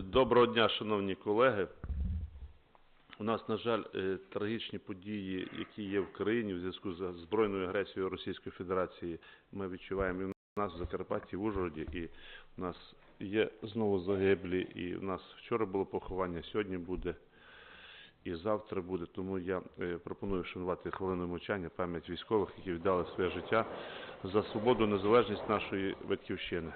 Доброго дня, шановні колеги. У нас, на жаль, е, трагічні події, які є в країні в зв'язку з збройною агресією Російської Федерації, ми відчуваємо і в нас в Закарпатті, в Ужгороді, і в нас є знову загиблі, і в нас вчора було поховання, сьогодні буде, і завтра буде. Тому я е, пропоную вшанувати хвилиною мовчання пам'ять військових, які віддали своє життя за свободу, незалежність нашої батьківщини.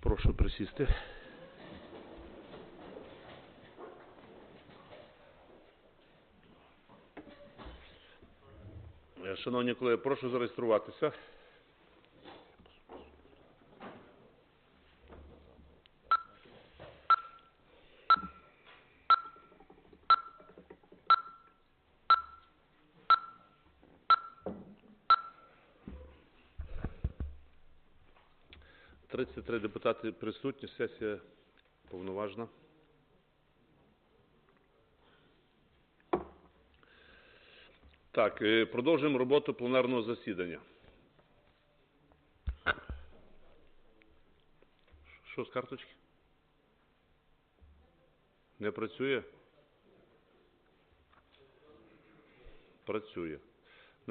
Прошу присісти. Шановні колеги, прошу зареєструватися. Тридцять три депутати присутні, сесія повноважна. Так, е, продовжуємо роботу пленарного засідання. Що з карточки? Не працює? Працює.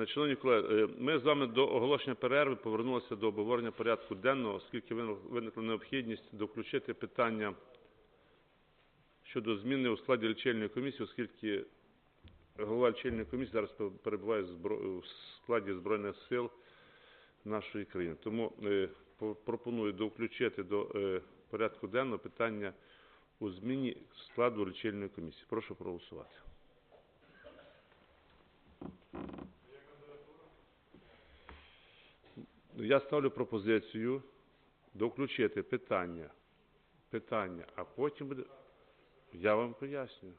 Шановні колеги, е, ми з вами до оголошення перерви повернулися до обговорення порядку денного, оскільки виник- виникла необхідність доключити питання щодо зміни у складі лічильної комісії, оскільки голова лічильної комісії зараз пе- перебуває в складі Збройних сил нашої країни. Тому е, пропоную доключити до е, порядку денного питання у зміні складу лічильної комісії. Прошу проголосувати. Я ставлю пропозицію доключити питання, питання, а потім буде. Я вам пояснюю.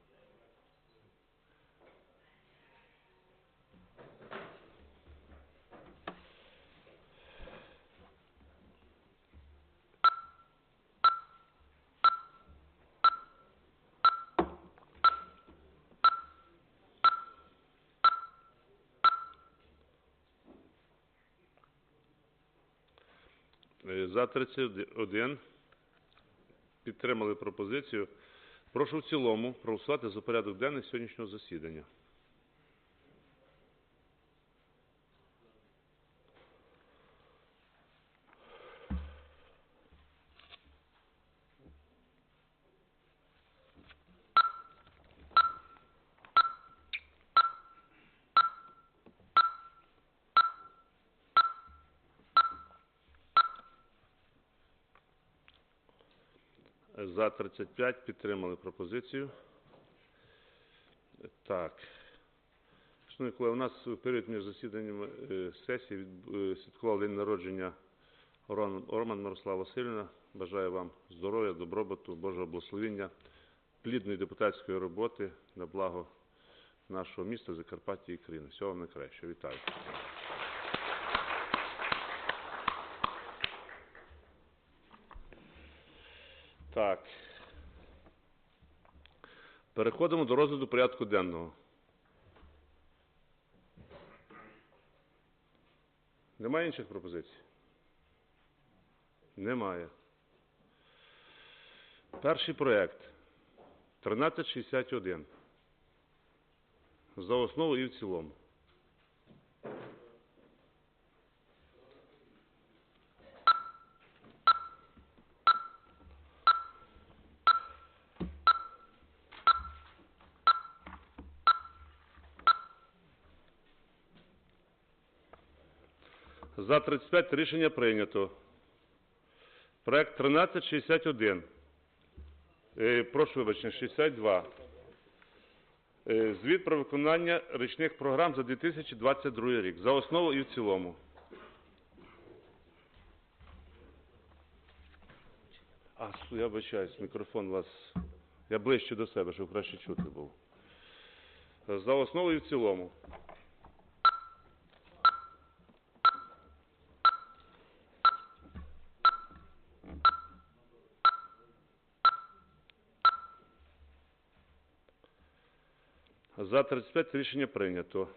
Е, За 31 підтримали пропозицію. Прошу в цілому проголосувати за порядок денний сьогоднішнього засідання. За 35 підтримали пропозицію. Так. Шановні колеги, у нас в період між засіданнями е, сесії е, святкував день народження Роман Мирослава Васильівна. Бажаю вам здоров'я, добробуту, Божого благословіння, плідної депутатської роботи на благо нашого міста, Закарпаття і країни. Всього вам найкращого. Вітаю. Так. Переходимо до розгляду порядку денного. Немає інших пропозицій? Немає. Перший проект 1361. За основу і в цілому. За 35 рішення прийнято. Проект 1361. Е, прошу вибачення, 62. Е, звіт про виконання річних програм за 2022 рік. За основу і в цілому. А, я вибачаюсь, мікрофон у вас. Я ближче до себе, щоб краще чути був. Е, за основу і в цілому. За 35 рішення прийнято.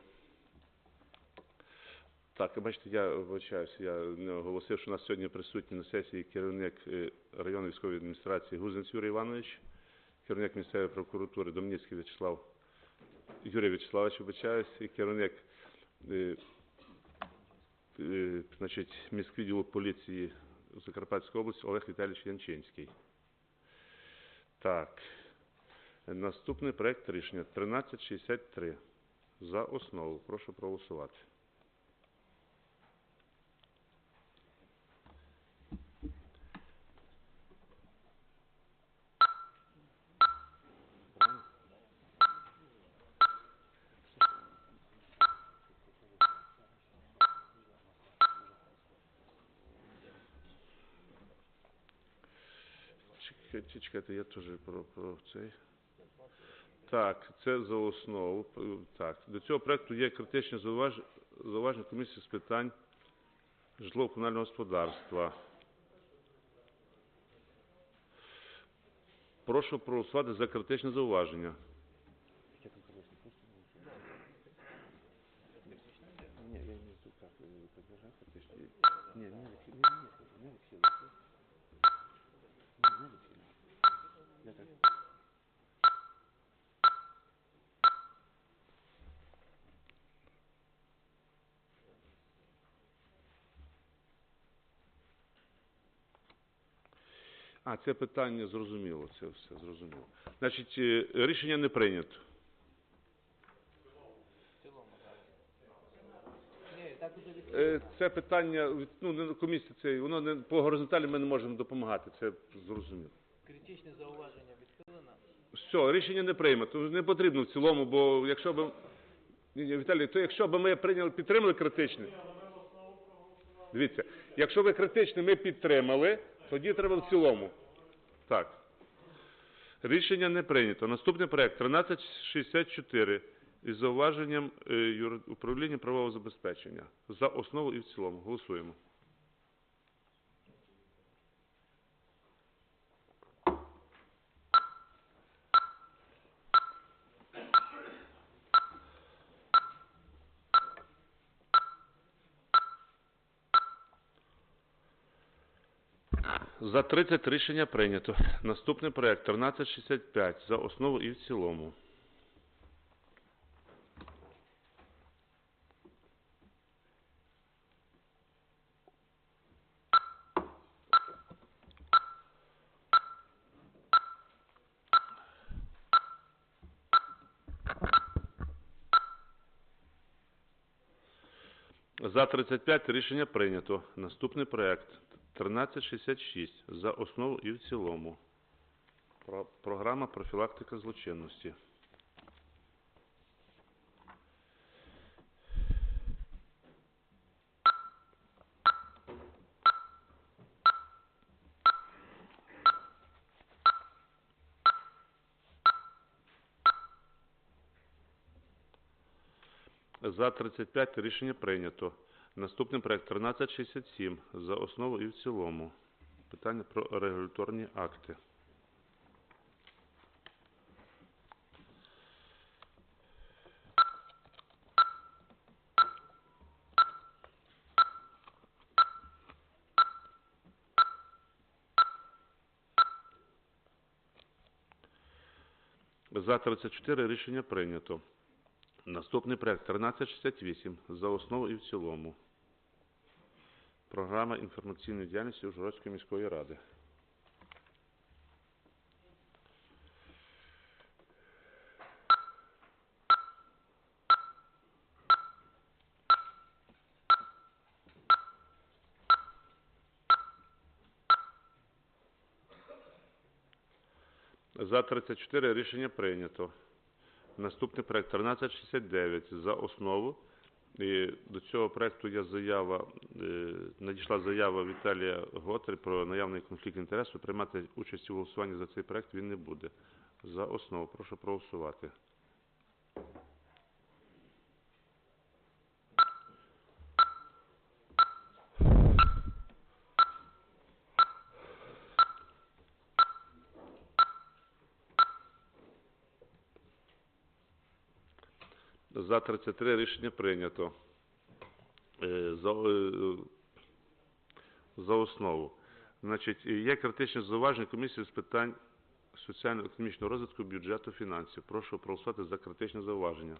Так, бачите, я вибачаюся, я не оголосив, що у нас сьогодні присутній на сесії керівник е, районної військової адміністрації Гузенець Юрій Іванович, керівник місцевої прокуратури Домніцький В'ячеслав Юрій В'ячеславович, вибачаюсь, і керівник е, е, значить, міськвідділу поліції Закарпатської області Олег Віталійович Янчинський. Так. Наступний проект рішення 1363. За основу. Прошу проголосувати. Чекайте, чекайте, я теж про, про цей. Так, це за основу. Так, до цього проекту є критичне зауваження, зауваження комісії з питань житлово-комунального господарства. Прошу проголосувати за критичне зауваження. Не, я не знаю, как э, продолжать фактически. Не, не Алексей, не, не, не Алексей. Не, не Алексей. Я так. А, це питання зрозуміло, це все зрозуміло. Значить, е, рішення не прийнято. Е, Це питання, ну, не комісія, це, воно не, по горизонталі ми не можемо допомагати, це зрозуміло. Критичне зауваження відхилено. Все, рішення не приймемо. Не потрібно в цілому, бо якщо б... Ні, ні, Віталій, то якщо б ми прийняли, підтримали критичне... Дивіться, якщо ви критичне ми підтримали, тоді треба в цілому. Так. Рішення не прийнято. Наступний проект 1364 із зауваженням е, юри- управління правового забезпечення. За основу і в цілому. Голосуємо. За 30 рішення прийнято. Наступний проект 1365 за основу і в цілому. За 35 рішення прийнято. Наступний проект 1366 за основу і в цілому. Про- Програма профілактика злочинності. За 35 рішення прийнято. Наступний проект 1367 за основу і в цілому. Питання про регуляторні акти. За 34 рішення прийнято. Наступний проект 1368 за основу і в цілому. Програма інформаційної діяльності Ужгородської міської ради. За 34 рішення прийнято. Наступний проект 1369 за основу І до цього проекту є заява, е, надійшла заява Віталія Готри про наявний конфлікт інтересу. Приймати участь у голосуванні за цей проект він не буде. За основу прошу проголосувати. За 33 рішення прийнято. Е, За, е, за основу. Значить, є критичні зауваження комісії з питань соціально-економічного розвитку, бюджету, фінансів. Прошу проголосувати за критичне зауваження.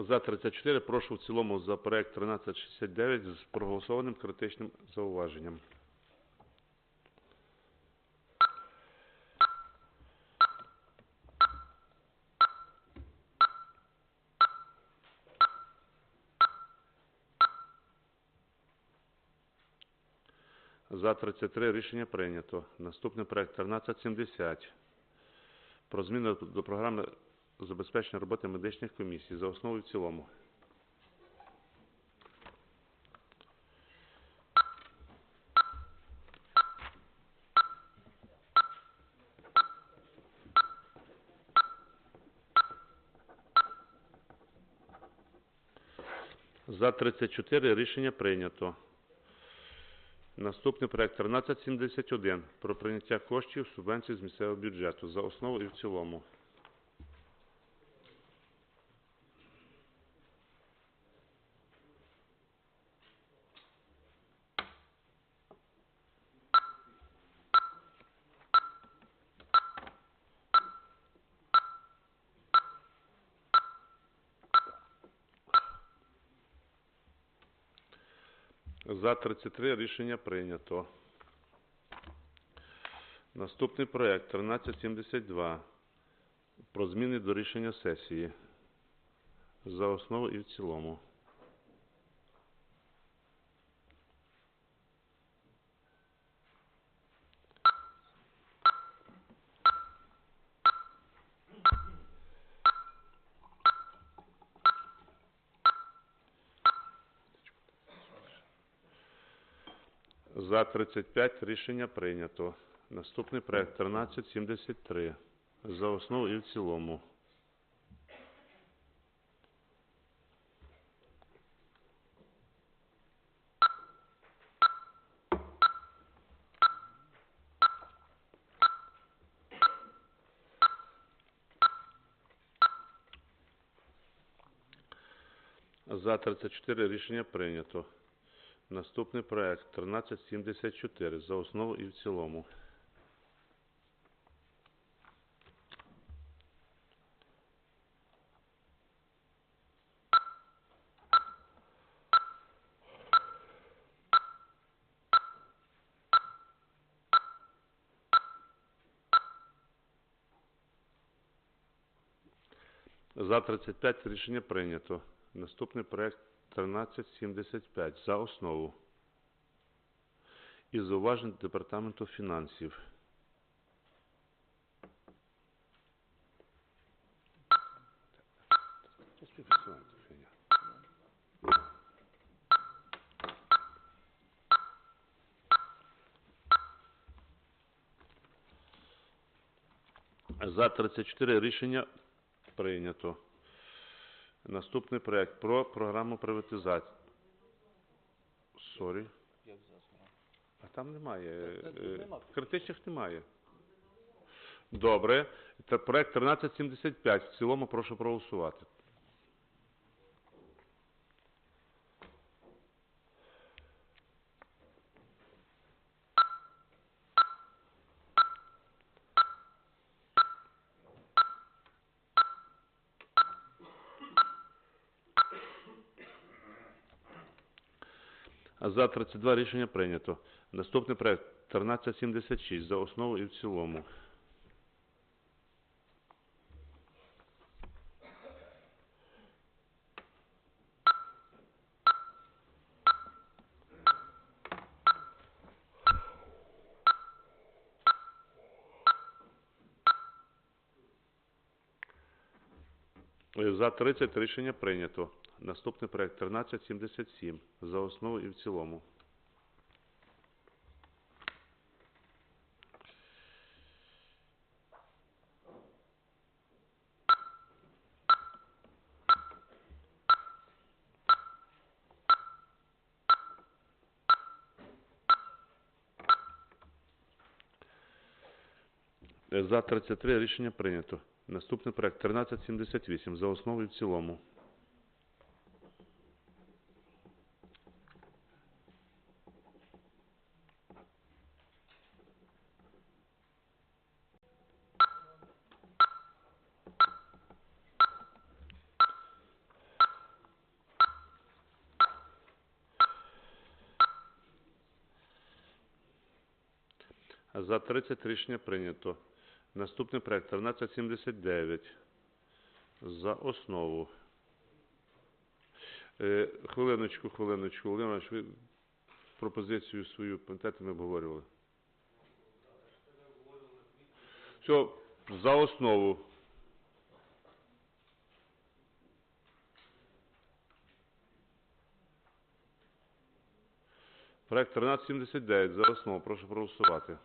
За 34 прошу в цілому за проект 1369 з проголосованим критичним зауваженням. За 33 рішення прийнято. Наступний проект 1370 про зміни до програми забезпечення роботи медичних комісій за основу і в цілому. За 34 рішення прийнято. Наступний проект 1371 про прийняття коштів субвенцій з місцевого бюджету за основу і в цілому. За 33 рішення прийнято. Наступний проект 1372 про зміни до рішення сесії за основу і в цілому. За 35 рішення прийнято. Наступний проект 1373 за основу і в цілому. За 34 рішення прийнято. Наступний проект 1374 за основу і в цілому. За 35 рішення прийнято. Наступний проект 1375 за основу. І зауважень Департаменту фінансів. За 34 рішення прийнято. Наступний проект про програму приватизації. Сорі. А там немає. Е. Критичних немає. Добре. Це проект 1375. В цілому прошу проголосувати. За 32 рішення прийнято. Наступний проект 1376 за основу і в цілому. Е, за 30 рішення прийнято. Наступний проект 1377 за основу і в цілому. За 33 рішення прийнято. Наступний проект 1378 за основу і в цілому. За 30 рішення прийнято. Наступний проект 1379 за основу. Е, хвилиночку, хвилиночку. Володимир ви пропозицію свою, пам'ятаєте, ми обговорювали? Все, за основу. Проект 1379 за основу. Прошу проголосувати.